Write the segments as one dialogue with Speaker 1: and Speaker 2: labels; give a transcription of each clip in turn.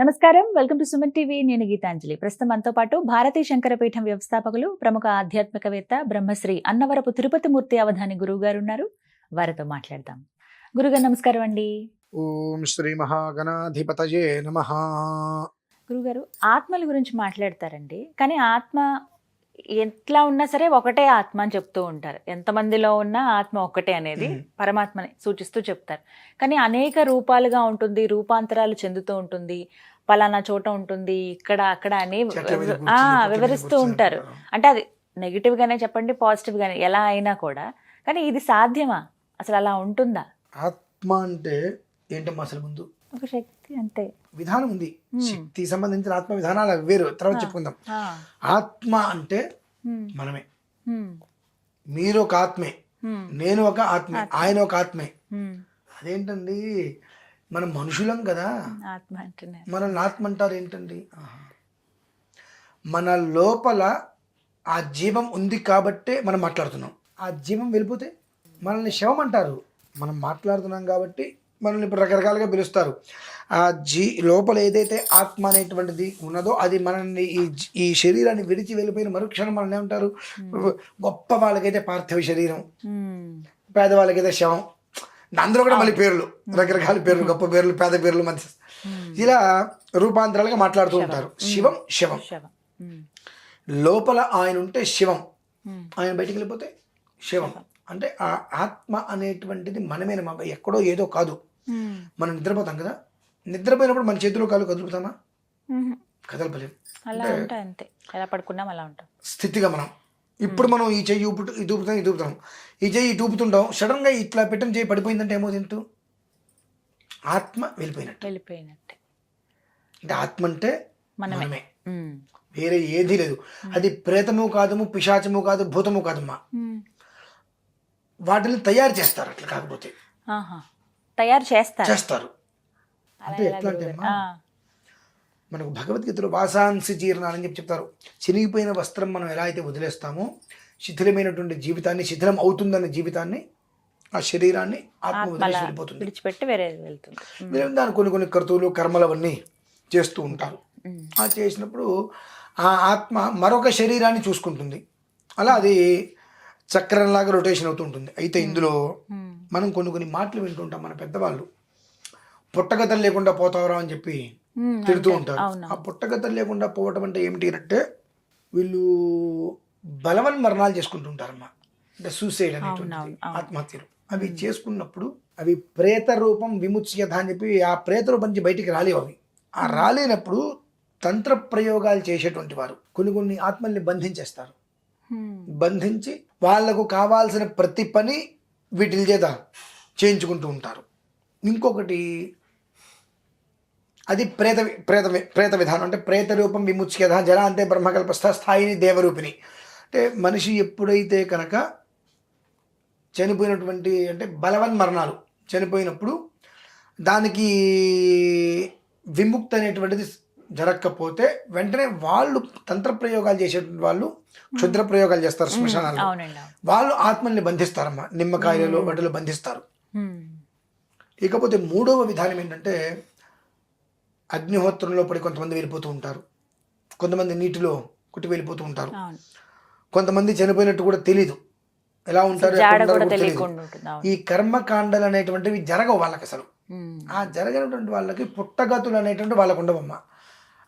Speaker 1: నమస్కారం. Welcome to Suman TV. నేను గీతాంజలి. ప్రస్తుతం మనతో పాటు భారతీయ శంకరపీఠం వ్యవస్థాపకులు ప్రముఖ ఆధ్యాత్మికవేత్త బ్రహ్మశ్రీ అన్నవరపు తిరుపతి మూర్తి అవధాని గురువు గారు ఉన్నారు వారితో మాట్లాడదాం. గురుగారు నమస్కారం అండి.
Speaker 2: ఓం శ్రీ మహాగణాధిపతయే నమ.
Speaker 1: గురుగారు ఆత్మల గురించి మాట్లాడతారండి. కానీ ఆత్మ ఎట్లా ఉన్నా సరే ఒకటే ఆత్మ అని చెప్తూ ఉంటారు. ఎంతమందిలో ఉన్నా ఆత్మ ఒకటే అనేది. పరమాత్మని సూచిస్తూ చెప్తారు. కానీ అనేక రూపాలుగా ఉంటుంది రూపాంతరాలు చెందుతూ ఉంటుంది. పలానా చోట ఉంటుంది ఇక్కడ అక్కడ అని వివరిస్తూ ఉంటారు. అంటే అది నెగిటివ్ గానే చెప్పండి పాజిటివ్ గానే ఎలా అయినా కూడా. కానీ ఇది సాధ్యమా? అసలు అలా ఉంటుందా?
Speaker 2: ఆత్మ అంటే ఏంటమ్మా అసలు ముందు?
Speaker 1: ఒక శక్తి అంతే.
Speaker 2: విధానం ఉంది. శక్తి సంబంధించిన ఆత్మ విధానాలు అవి వేరు. తర్వాత. చెప్పుకుందాం. ఆత్మ అంటే మనమే. మీరు ఒక ఆత్మే. నేను ఒక ఆత్మే. ఆయన ఒక ఆత్మే. అదేంటండి? మనం మనుషులం కదా.
Speaker 1: ఆత్మ అంటున్నారు
Speaker 2: మనల్ని ఆత్మ అంటారు ఏంటండి. మన లోపల ఆ జీవం ఉంది కాబట్టే మనం మాట్లాడుతున్నాం. ఆ జీవం వెళ్ళిపోతే మనల్ని శవం అంటారు మనం మాట్లాడుతున్నాం కాబట్టి మనల్ని ఇప్పుడు రకరకాలుగా పిలుస్తారు. ఆ జీ లోపల ఏదైతే ఆత్మ అనేటువంటిది ఉన్నదో అది మనల్ని ఈ ఈ శరీరాన్ని విడిచి వెళ్ళిపోయిన మరుక్షణం మనల్ని ఏమంటారు? గొప్ప వాళ్ళకైతే పార్థివ శరీరం. పేదవాళ్ళకైతే శవం. అందులో కూడా మళ్ళీ పేర్లు రకరకాల పేర్లు గొప్ప పేర్లు పేద పేర్లు
Speaker 1: మ్మ్.
Speaker 2: ఇలా రూపాంతరాలుగా మాట్లాడుతూ ఉంటారు. శివం శవం. లోపల ఆయన ఉంటే శివం. ఆయన బయటికి వెళ్ళిపోతే శివం. అంటే ఆ ఆత్మ అనేటువంటిది మనమేనమ్మా ఎక్కడో ఏదో కాదు. మనం నిద్రపోతాం కదా? నిద్రపోయినప్పుడు మన చేతిలో కాలు కదులుతామా?
Speaker 1: మ్మ్.
Speaker 2: కదలపలేం.
Speaker 1: అలా ఉంటాయి అంతే. ఎలా పడుకున్నాం అలా ఉంటాం.
Speaker 2: స్థితిగా మనం ఇప్పుడు మనం ఈ చెయ్యి ఊపుతూ ఇది ఊపుతాం ఇది ఊపుతాం. ఈ చెయ్యి ఇటు ఊపుతుంటాం. సడన్గా ఇట్లా పెట్టిన చెయ్యి పడిపోయిందంటే ఏమో తింటూ ఆత్మ వెళ్ళిపోయినట్టు.
Speaker 1: వెళ్ళిపోయినట్టే.
Speaker 2: అంటే ఆత్మ అంటే
Speaker 1: మనమే.
Speaker 2: వేరే ఏదీ లేదు. అది ప్రేతము కాదము పిశాచము కాదు భూతము కాదమ్మా
Speaker 1: మ్మ్.
Speaker 2: వాటిని తయారు చేస్తారు అట్లా కాకపోతే.
Speaker 1: తయారు చేస్తారు.
Speaker 2: చేస్తారు. అంటే ఎట్లా అంటే. మనకు భగవద్గీతలో వాసాంసి జీర్ణ అని చెప్పి చెప్తారు చినిగిపోయిన వస్త్రం మనం ఎలా అయితే వదిలేస్తామో శిథిలమైనటువంటి జీవితాన్ని శిథిలం అవుతుందన్న జీవితాన్ని ఆ శరీరాన్ని ఆత్మ వదిలేసి
Speaker 1: అలా
Speaker 2: వెళ్ళిపోతుంది
Speaker 1: విడిచిపెట్టి వేరే వెళ్తుంది మ్మ్.
Speaker 2: మీరు దాని కొన్ని కొన్ని కర్తువులు కర్మలు అవన్నీ చేస్తూ ఉంటారు. ఆ చేసినప్పుడు ఆ ఆత్మ మరొక శరీరాన్ని చూసుకుంటుంది అలా అది చక్రంలాగా రొటేషన్ అవుతూ ఉంటుంది అయితే ఇందులో. మనం కొన్ని కొన్ని మాటలు వింటుంటాం మన పెద్దవాళ్ళు పుట్టగతలు లేకుండా పోతావరా అని చెప్పి. తిడుతూ. ఉంటారు. ఆ పుట్టగతలు లేకుండా పోవటం అంటే ఏమిటి అంటే వీళ్ళు బలవన్ మరణాలు చేసుకుంటుంటారమ్మా అంటే సూసైడ్ అనేటువంటి. ఆత్మహత్యలు. అవి చేసుకున్నప్పుడు అవి ప్రేత రూపం విముచ్యత అని చెప్పి ఆ ప్రేత రూపం నుంచి బయటికి రాలేవు అవి. ఆ రాలేనప్పుడు తంత్ర ప్రయోగాలు చేసేటువంటి వారు కొన్ని కొన్ని ఆత్మల్ని బంధించేస్తారు. బంధించి వాళ్ళకు కావాల్సిన ప్రతి పని వీటి చేత చేయించుకుంటూ ఉంటారు. ఇంకొకటి అది ప్రేత ప్రేత ప్రేత విధానం. అంటే ప్రేత రూపం విముచ్యత జల అంటే బ్రహ్మకల్పస్థ స్థాయిని దేవరూపిణి. అంటే మనిషి ఎప్పుడైతే కనుక చనిపోయినటువంటి అంటే బలవన్ మరణాలు చనిపోయినప్పుడు దానికి విముక్తి అనేటువంటిది జరగకపోతే వెంటనే వాళ్ళు తంత్ర ప్రయోగాలు చేసేటువంటి వాళ్ళు క్షుద్ర ప్రయోగాలు చేస్తారు
Speaker 1: అవును.
Speaker 2: వాళ్ళు ఆత్మల్ని బంధిస్తారమ్మా. నిమ్మకాయలలో వాటిలో బంధిస్తారు. ఇకపోతే మూడవ విధానం ఏంటంటే అగ్నిహోత్రంలో పడి కొంతమంది వెళ్ళిపోతూ ఉంటారు. కొంతమంది నీటిలో కొట్టి వెళ్ళిపోతూ ఉంటారు. కొంతమంది చనిపోయినట్టు కూడా తెలీదు. ఎలా ఉంటారు ఈ కర్మకాండలు అనేటువంటివి జరగవు వాళ్ళకి అసలు. ఆ జరగనటువంటి వాళ్ళకి పుట్టగతులు అనేటువంటి వాళ్ళకు ఉండవమ్మా.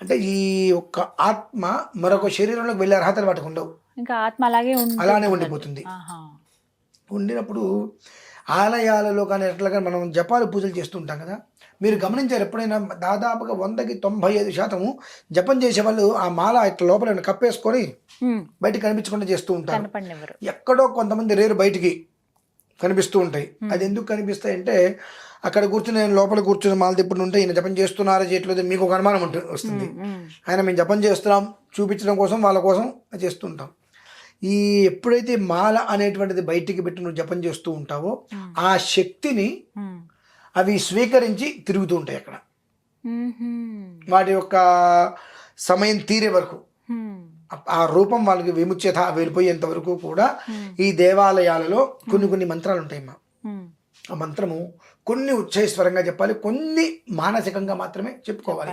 Speaker 2: అంటే ఈ ఒక్క ఆత్మ మరొక శరీరంలోకి వెళ్ళే అర్హతలు వాటికి ఉండవు.
Speaker 1: ఇంకా ఆత్మ అలాగే
Speaker 2: అలానే ఉండిపోతుంది. ఉండినప్పుడు ఆలయాలలో కానీ ఎట్లా కానీ మనం జపాలు పూజలు చేస్తూ ఉంటాం కదా. మీరు గమనించారు ఎప్పుడైనా దాదాపుగా వందకి తొంభై ఐదు శాతము జపం చేసే వాళ్ళు ఆ మాల ఇట్లా లోపల కప్పేసుకొని
Speaker 1: మ్మ్.
Speaker 2: బయటికి కనిపించకుండా చేస్తూ ఉంటారు. ఎక్కడో కొంతమంది రేరు బయటికి కనిపిస్తూ ఉంటాయి. అది ఎందుకు కనిపిస్తాయి అంటే అక్కడ కూర్చుని నేను లోపల కూర్చుని మాల తిప్పుడు ఉంటే ఈయన జపం చేస్తున్నారా చేయట్లేదు మీకు ఒక అనుమానం ఉంటుంది వస్తుంది. ఆయన మేము జపం చేస్తున్నాం చూపించడం కోసం వాళ్ళ కోసం చేస్తుంటాం ఈ ఎప్పుడైతే మాల అనేటువంటిది బయటికి పెట్టి నువ్వు జపం చేస్తూ ఉంటావో ఆ శక్తిని. అవి స్వీకరించి తిరుగుతూ ఉంటాయి అక్కడ. వాటి యొక్క సమయం తీరే వరకు. ఆ- రూపం వాళ్ళకి విముచ్యత వెళ్ళిపోయేంత వరకు కూడా ఈ దేవాలయాలలో కొన్ని కొన్ని మంత్రాలు ఉంటాయమ్మా
Speaker 1: మ్మ్.
Speaker 2: ఆ మంత్రము కొన్ని ఉచ్చైస్వరంగా చెప్పాలి కొన్ని మానసికంగా మాత్రమే చెప్పుకోవాలి.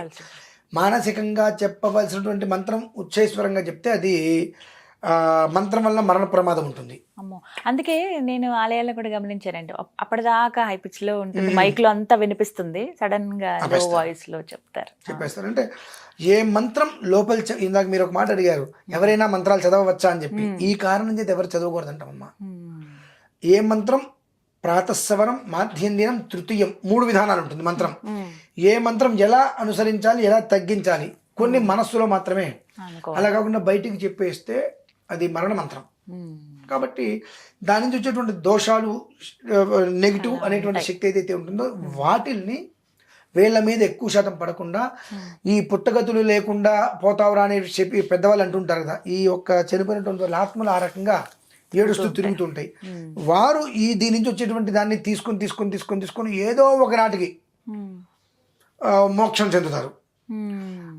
Speaker 2: మానసికంగా చెప్పవలసినటువంటి మంత్రం ఉచ్చైస్వరంగా చెప్తే అది మంత్రం వల్ల మరణ ప్రమాదం ఉంటుంది.
Speaker 1: అమ్మో. అందుకే నేను ఆలయాల్లో కూడా గమనించానండి. అప్- అప్పటిదాకా హై పిచ్లో ఉంటుంది. మైక్లో అంతా వినిపిస్తుంది. సడన్గా లో. వాయిస్లో చెప్తారు.
Speaker 2: చెప్పేస్తారు. అంటే ఏ మంత్రం లోపల ఇందాక మీరు ఒక మాట అడిగారు. ఎవరైనా మంత్రాలు చదవవచ్చా అని చెప్పి. ఈ కారణం చేత ఎవరు చదవకూడదంటామమ్మా
Speaker 1: మ్మ్.
Speaker 2: ఏ మంత్రం? ప్రాతస్సవరం మాధ్యందినం తృతీయం మూడు విధానాలు ఉంటుంది మంత్రం. ఏ మంత్రం ఎలా అనుసరించాలి ఎలా తగ్గించాలి? కొన్ని మనస్సులో మాత్రమే. అలా కాకుండా బయటికి చెప్పేస్తే అది మరణ మంత్రం. కాబట్టి దాని నుంచి వచ్చేటువంటి దోషాలు నెగిటివ్ అనేటువంటి శక్తి ఏదైతే ఉంటుందో వాటిల్ని వీళ్ళ మీద ఎక్కువ శాతం పడకుండా ఈ పుట్టగతులు లేకుండా పోతావురా అని చెప్పి పెద్దవాళ్ళు అంటుంటారు కదా ఈ యొక్క చనిపోయినటువంటి వాళ్ళ ఆత్మలు ఆ రకంగా ఏడుస్తూ తిరుగుతుంటాయి. వారు ఈ దీని నుంచి వచ్చేటువంటి దాన్ని తీసుకొని తీసుకొని తీసుకొని తీసుకొని ఏదో ఒక నాటికి మోక్షం చెందుతారు.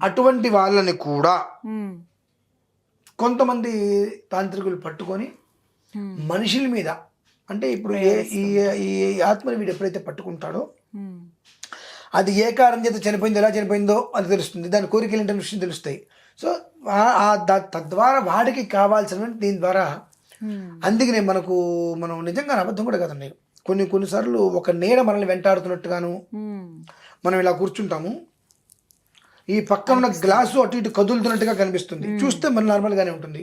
Speaker 2: అటువంటి వాళ్ళని కూడా. కొంతమంది తాంత్రికులు పట్టుకొని. మనుషుల మీద అంటే ఇప్పుడు ఏ ఈ ఆత్మని వీడు ఎప్పుడైతే పట్టుకుంటాడో. అది ఏ కారణం చేత చనిపోయిందో ఎలా చనిపోయిందో అది తెలుస్తుంది దాని కోరికలు ఏంటనే విషయం తెలుస్తాయి సో తద్వారా వాడికి కావాల్సిన దీని ద్వారా. అందుకనే మనకు మనం నిజంగా అబద్ధం కూడా కదండి కొన్ని కొన్నిసార్లు ఒక నీడ మనల్ని వెంటాడుతున్నట్టుగాను. మనం ఇలా కూర్చుంటాము ఈ పక్కన ఉన్న గ్లాసు అటు ఇటు కదులుతున్నట్టుగా కనిపిస్తుంది చూస్తే మన నార్మల్గానే ఉంటుంది.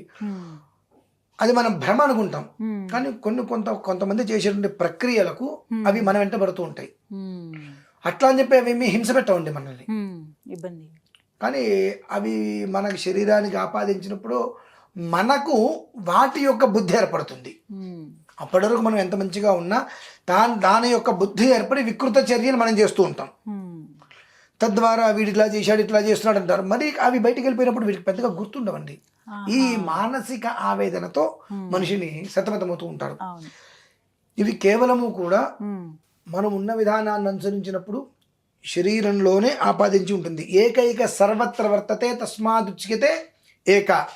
Speaker 2: అది మనం భ్రమ అనుకుంటాం. కానీ కొన్ని కొంత కొంతమంది చేసేటువంటి ప్రక్రియలకు అవి మన వెంట పడుతూ ఉంటాయి. అట్లా అని చెప్పి అవి ఏమీ హింస పెట్టవండి మనల్ని.
Speaker 1: ఇబ్బంది
Speaker 2: కానీ అవి మనకి శరీరానికి ఆపాదించినప్పుడు మనకు వాటి యొక్క బుద్ధి ఏర్పడుతుంది. అప్పటి వరకు మనం ఎంత మంచిగా ఉన్నా దాని దాని యొక్క బుద్ధి ఏర్పడి వికృత చర్యలు మనం చేస్తూ ఉంటాం. తద్వారా వీడు ఇట్లా చేశాడు ఇట్లా చేస్తున్నాడు అంటారు. మరి అవి బయటికి వెళ్ళిపోయినప్పుడు వీడికి పెద్దగా గుర్తుండవండి. ఈ మానసిక ఆవేదనతో మనిషిని సతమతమవుతూ ఉంటారు. ఇవి కేవలము కూడా. మనం ఉన్న విధానాన్ని అనుసరించినప్పుడు శరీరంలోనే ఆపాదించి ఉంటుంది. ఏకైక సర్వత్ర వర్తతే తస్మాదుచ్యతే ఏక.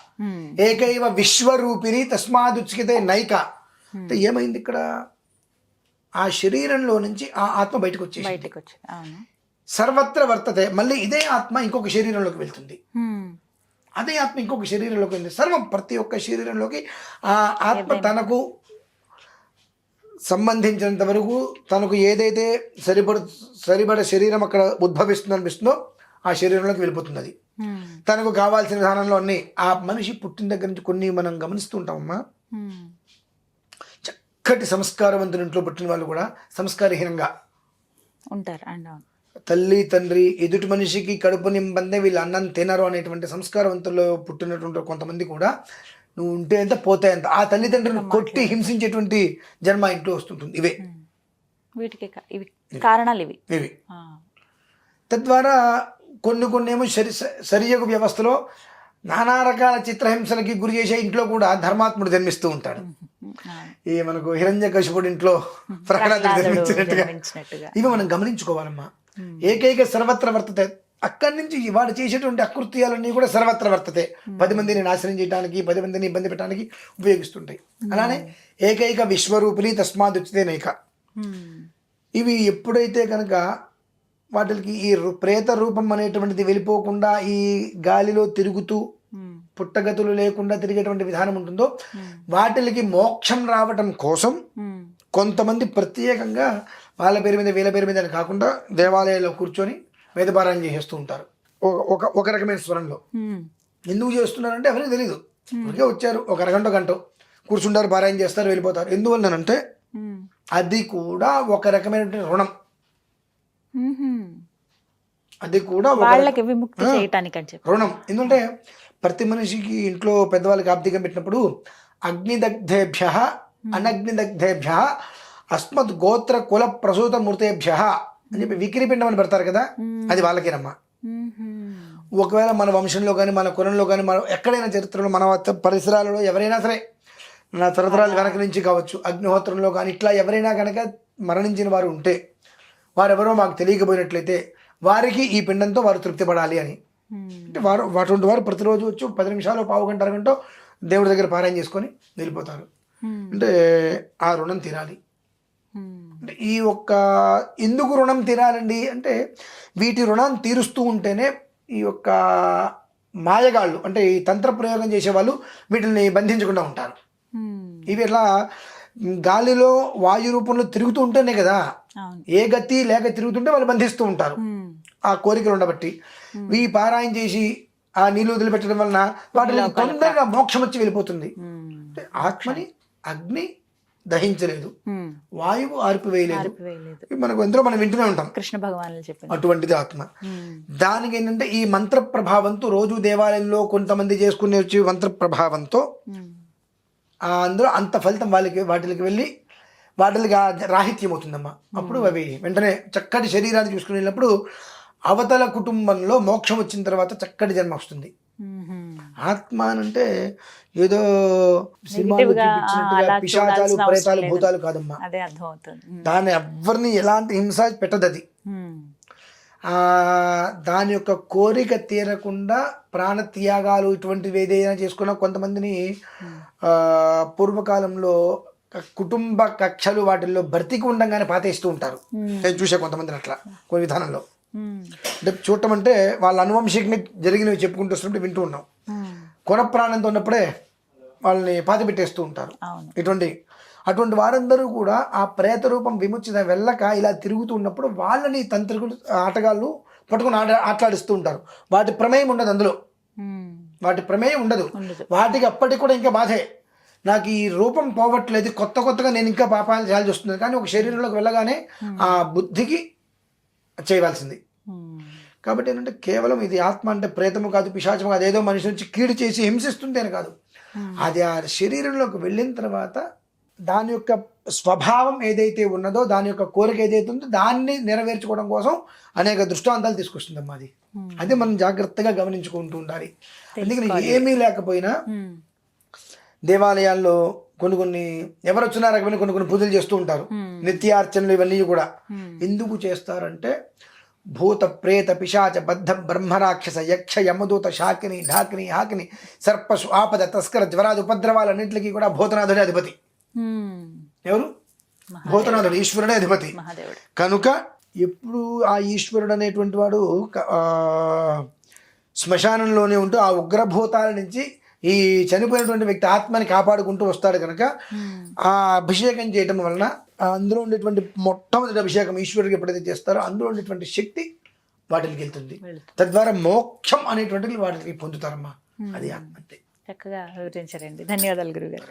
Speaker 2: ఏకైవ విశ్వరూపిణి తస్మాదుచ్యతే నైక. అంటే ఏమైంది ఇక్కడ? ఆ శరీరంలో నుంచి ఆ ఆత్మ బయటకు వచ్చేసి
Speaker 1: బయటకు అవును.
Speaker 2: సర్వత్ర వర్తతే మళ్ళీ ఇదే ఆత్మ ఇంకొక శరీరంలోకి వెళ్తుంది. అదే ఆత్మ ఇంకొక శరీరంలోకి వెళ్తుంది. సర్వం ప్రతి ఒక్క శరీరంలోకి ఆ ఆత్మ తనకు సంబంధించినంత వరకు తనకు ఏదైతే సరిపడ సరిపడ శరీరం అక్కడ ఉద్భవిస్తుంది అనిపిస్తుందో ఆ శరీరంలోకి వెళ్ళిపోతుంది అది. తనకు కావాల్సిన విధానంలో అన్ని. ఆ మనిషి పుట్టిన దగ్గర నుంచి కొన్ని మనం గమనిస్తూ ఉంటామమ్మా.
Speaker 1: మ్మ్.
Speaker 2: చక్కటి సంస్కారవంతుని ఇంట్లో పుట్టిన వాళ్ళు కూడా సంస్కారహీనంగా
Speaker 1: ఉంటారు. అండ్
Speaker 2: తల్లి తండ్రి ఎదుటి మనిషికి కడుపు నింబందే వీళ్ళు అన్నం తినరు అనేటువంటి సంస్కారవంతుల్లో పుట్టినటువంటి కొంతమంది కూడా నువ్వు ఉంటే ఎంత పోతే ఎంత. ఆ తల్లిదండ్రులను కొట్టి హింసించేటువంటి జన్మ ఇంట్లో వస్తుంటుంది. ఇవే.
Speaker 1: వీటికి ఇవి కారణాలు ఇవి.
Speaker 2: ఇవి. తద్వారా కొన్ని కొన్ని ఏమో సరి సరియగు వ్యవస్థలో నానా రకాల చిత్రహింసలకి గురి చేసే ఇంట్లో కూడా ధర్మాత్ముడు జన్మిస్తూ ఉంటాడు. ఈ మనకు హిరణ్య కశిపుడు ఇంట్లో ప్రహ్లాదుడు జన్మించినట్టుగా. ఇవి మనం గమనించుకోవాలమ్మా. ఏకైక సర్వత్ర వర్తతే అక్కడి నుంచి వాడు చేసేటువంటి అకృత్యాలన్నీ కూడా సర్వత్ర వర్తతే పది మందిని నాశనం చేయడానికి పది మందిని ఇబ్బంది పెట్టడానికి ఉపయోగిస్తుంటాయి అలానే ఏకైక విశ్వరూపిణి తస్మాదుచితే నైక
Speaker 1: మ్మ్.
Speaker 2: ఇవి ఎప్పుడైతే కనుక వాటికి ఈ ప్రేత రూపం అనేటువంటిది వెళ్ళిపోకుండా ఈ గాలిలో తిరుగుతూ. పుట్టగతులు లేకుండా తిరిగేటువంటి విధానం ఉంటుందో. వాటికి మోక్షం రావటం కోసం. కొంతమంది ప్రత్యేకంగా వాళ్ళ పేరు మీద వీళ్ళ పేరు మీద అని కాకుండా దేవాలయాల్లో కూర్చొని వేదపారాయణ చేసేస్తూ ఉంటారు. ఒక- ఒక రకమైన స్వరంలో. ఎందుకు చేస్తున్నారంటే ఎవరికి తెలియదు ఊరికే వచ్చారు ఒక అరగంట గంట కూర్చుంటారు పారాయణ చేస్తారు వెళ్ళిపోతారు. ఎందువల్లనంటే. అది కూడా ఒక రకమైనటువంటి రుణం. అది కూడా ఒక
Speaker 1: వాళ్ళకి విముక్తి చేయటానికి అని చెప్పి.
Speaker 2: రుణం. ఎందుకంటే ప్రతి మనిషికి ఇంట్లో పెద్దవాళ్ళకి ఆబ్దికం పెట్టినప్పుడు అగ్నిదగ్ధేభ్య అనగ్నిదగ్ధేభ్య అస్మత్ గోత్ర కుల ప్రసూత మూర్తేభ్య అని చెప్పి విక్రిపిండం అని పెడతారు కదా అది వాళ్ళకేనమ్మా
Speaker 1: మ్మ్.
Speaker 2: ఒకవేళ మన వంశంలో కానీ మన కులంలో కానీ మన ఎక్కడైనా చరిత్రలో మన పరిసరాలలో ఎవరైనా సరే నా తరతరాలు వెనక నుంచి కావచ్చు అగ్నిహోత్రంలో కానీ ఇట్లా ఎవరైనా కనుక మరణించిన వారు ఉంటే వారెవరో మాకు తెలియకపోయినట్లయితే వారికి ఈ పిండంతో వారు తృప్తి పడాలి అని. అంటే వారు అటువంటి వారు ప్రతిరోజు వచ్చి పది నిమిషాలు పావు గంట అరగంట దేవుడి దగ్గర పారాయణ చేసుకొని వెళ్ళిపోతారు. అంటే ఆ రుణం తీరాలి. అంటే ఈ ఒక్క ఎందుకు రుణం తీరాలండి అంటే వీటి రుణం తీరుస్తూ ఉంటేనే ఈ యొక్క మాయగాళ్ళు అంటే ఈ తంత్ర ప్రయోగం చేసే వాళ్ళు వీటిని బంధించకుండా ఉంటారు. ఇవి ఇట్లా గాలిలో వాయు రూపంలో తిరుగుతూ ఉంటేనే కదా ఏ గతి లేక తిరుగుతుంటే వాళ్ళు బంధిస్తూ ఉంటారు. ఆ కోరికలు ఉండబట్టి. ఈ పారాయణ చేసి ఆ నీళ్ళు వదిలిపెట్టడం వలన వాటిని తొందరగా మోక్షం వచ్చి వెళ్ళిపోతుంది. ఆత్మని అగ్ని దహించలేదు. వాయువు ఆర్పివేయలేదు. మనకు ఎంతో మనం వింటూనే ఉంటాం.
Speaker 1: కృష్ణ చెప్పింది
Speaker 2: అటువంటిది ఆత్మ. దానికి ఏంటంటే ఈ మంత్ర ప్రభావంతో రోజు దేవాలయంలో కొంతమంది చేసుకునే వచ్చే మంత్ర ప్రభావంతో అందులో అంత ఫలితం వాళ్ళకి వాటికి వెళ్ళి వాటికి రాహిత్యం అవుతుందమ్మా. అప్పుడు అవి వెంటనే చక్కటి శరీరాన్ని చూసుకుని వెళ్ళినప్పుడు అవతల కుటుంబంలో మోక్షం వచ్చిన తర్వాత చక్కటి జన్మ వస్తుంది. ఆత్మ అని అంటే ఏదో సినిమాలో పిశాచాలు ప్రేతాలు. భూతాలు కాదమ్మా. దాన్ని ఎవరిని ఎలాంటి హింస పెట్టదు అది దాని యొక్క కోరిక తీరకుండా ప్రాణ త్యాగాలు ఇటువంటివి ఏదైనా చేసుకున్నా కొంతమందిని ఆ, పూర్వకాలంలో కుటుంబ కక్షలు వాటిల్లో భర్తీకి ఉండంగానే పాతేస్తూ ఉంటారు. నేను చూసా కొంతమందిని అట్లా కొన్ని విధానంలో. అంటే చూడటం అంటే వాళ్ళ అనువంశికని జరిగినవి చెప్పుకుంటూ వస్తున్నప్పుడు వింటూ ఉన్నాం. కొన ప్రాణంతో ఉన్నప్పుడే వాళ్ళని పాతి పెట్టేస్తూ ఉంటారు. ఇటువంటి అటువంటి వారందరూ కూడా ఆ ప్రేత రూపం విముచిత వెళ్ళక ఇలా తిరుగుతూ ఉన్నప్పుడు వాళ్ళని తంత్రికులు ఆటగాళ్ళు పట్టుకుని ఆట ఆటలాడిస్తూ ఉంటారు. వాటి ప్రమేయం ఉండదు అందులో. వాటి ప్రమేయం ఉండదు.
Speaker 1: ఉండదు.
Speaker 2: వాటికి అప్పటికి కూడా ఇంకా బాధే. నాకు ఈ రూపం పోవట్లేదు. కొత్త కొత్తగా నేను ఇంకా పాపాలు చేయాల్సి వస్తుంది కానీ ఒక శరీరంలోకి వెళ్ళగానే ఆ బుద్ధికి చేయవలసింది. కాబట్టి ఏంటంటే కేవలం ఇది ఆత్మ అంటే ప్రేతము కాదు పిశాచము కాదు ఏదో మనిషి నుంచి కీడు చేసి హింసిస్తుంది అని కాదు అది ఆ శరీరంలోకి వెళ్ళిన తర్వాత దాని యొక్క స్వభావం ఏదైతే ఉన్నదో దాని యొక్క కోరిక ఏదైతే ఉందో దాన్ని నెరవేర్చుకోవడం కోసం అనేక దృష్టాంతాలు తీసుకొస్తుందమ్మా అది. అది మనం జాగ్రత్తగా గమనించుకుంటూ ఉండాలి అందుకని ఏమీ లేకపోయినా. దేవాలయాల్లో కొన్ని కొన్ని ఎవరు వచ్చినా రకమైన కొన్ని కొన్ని పూజలు చేస్తూ ఉంటారు. నిత్యార్చనలు ఇవన్నీ కూడా. ఎందుకు చేస్తారంటే భూత ప్రేత పిశాచ బద్ధ బ్రహ్మరాక్షస యక్ష యమదూత శాకిని ఢాకిని హాకిని సర్పసు ఆపద తస్కర జ్వరాది ఉపద్రవాలన్నింటికి కూడా భూతనాథుడే అధిపతి. ఎవరు? భూతనాథుడు ఈశ్వరుడే అధిపతి. కనుక ఎప్పుడు ఆ ఈశ్వరుడు అనేటువంటి వాడు శ్మశానంలోనే ఉంటూ ఆ ఉగ్రభూతాల నుంచి ఈ చనిపోయినటువంటి వ్యక్తి ఆత్మని కాపాడుకుంటూ వస్తాడు కనుక
Speaker 1: ఉమ్.
Speaker 2: ఆ అభిషేకం చేయటం వలన అందులో ఉండేటువంటి మొట్టమొదటి అభిషేకం ఈశ్వరుడికి ఎప్పుడైతే చేస్తారో అందులో ఉండేటువంటి శక్తి వాటికి వెళ్తుంది. తద్వారా మోక్షం అనేటువంటిది వాటికి పొందుతారమ్మా. అది ఆత్మ
Speaker 1: చక్కగా వివరించారండి. ధన్యవాదాలు గురుగారు.